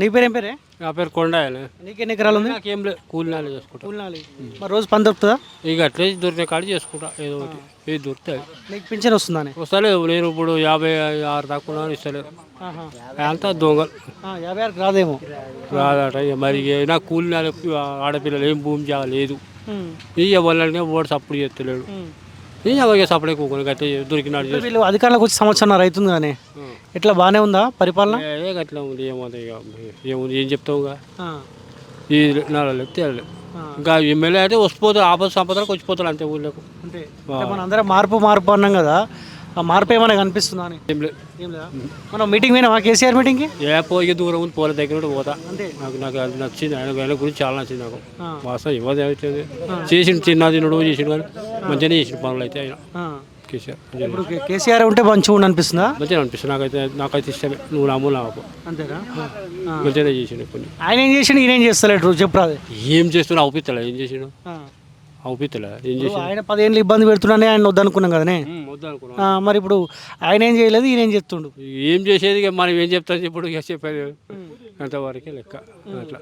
నీ పేరు ఏం పేరే? నా పేరు కొండాయన. నీకెన్ని ఎకరాలు ఉంది? నాకేం లేదు కూలి నాలు చేసుకుంటా. కూలినాలి. మరి రోజు పని దొరుకుతుందా? ఇక అట్లే దొరికిన కాడ చేసుకుంటా ఏదో ఒకటి. ఏది దొరుకుతాయి నీకు పింఛన్ వస్తుందని? వస్తలేదు నేను ఇప్పుడు యాభై ఆరు దాకా ఇస్తలేదు. అంతా దొంగలు. యాభై ఆరుకి రాదేమో. రాదట మరి నాకు కూలి నాలు ఆడపిల్లలు ఏం భూమి జాగా లేదు. ఉమ్, ఇక వాళ్ళని ఓడి సప్పుడు చేస్తలేడు. ఇక సప్పుడే కూకొని గట్టే దొరికినాడు వీళ్ళు అధికారంలోకి వచ్చి సంవత్సరం రైతుంది కానీ. ఎట్లా బాగానే ఉందా పరిపాలన? ఉంది ఏమవుతుంది ఇక ఏముంది ఏం చెప్తావుగా ఆ, ఈ నాలుగు. ఇంకా ఎమ్మెల్యే అయితే వస్తుపోతారు ఆపద సంపదలకు వచ్చిపోతారు అంతే ఊళ్ళకు. అంటే అంటే మన అందరం మార్పు మార్పు అన్నాం కదా ఆ మార్పు ఏమైనా కనిపిస్తుందా అని? ఏం లేదు ఏం లేదా? మనం మీటింగ్ పోయినా కేసీఆర్ మీటింగ్కి? ఏ పోయి దూరం ఉంది పోలే దగ్గర నుండి పోతా. అంతే. నాకు నాకు అది నచ్చింది ఆయన ఆయన గురించి చాలా నచ్చింది నాకు. వాస్తవం ఇవ్వదు అవుతుంది చేసిన చిన్న తినడు చేసిన కానీ మంచిగానే చేసిన పనులు అయితే ఆయన. కేసీఆర్. ఇప్పుడు కేసీఆర్ ఉంటే మంచిగా ఉండి అనిపిస్తుందా? మంచిగా అనిపిస్తుంది. నాకైతే నాకైతే ఇష్టమే. నువ్వు నమ్ము నాకు. అంతేనా. మంచిగానే చేసిండు కొన్ని ఆయన ఏం చేసిండు? ఈయన ఏం చేస్తలేడు చెప్పురాదు ఏం చేస్తున్నా అవుపిత్తలే ఏం చేసిండు? ఆ. అవుపిత్తలే ఏం చేసిండు? ఆయన పదేళ్ళు ఇబ్బంది పెడుతున్నానే ఆయన వద్దనుకున్నాం కదనే? ఉమ్, వద్దు అనుకున్నా. ఆ, మరి ఇప్పుడు ఆయన ఏం చేయలేదు ఈయన ఏం చెప్తుండు ఏం చేసేది మనం ఏం చెప్తాం ఇప్పుడు చెప్పేది అంతవరకే లెక్క. అట్లా.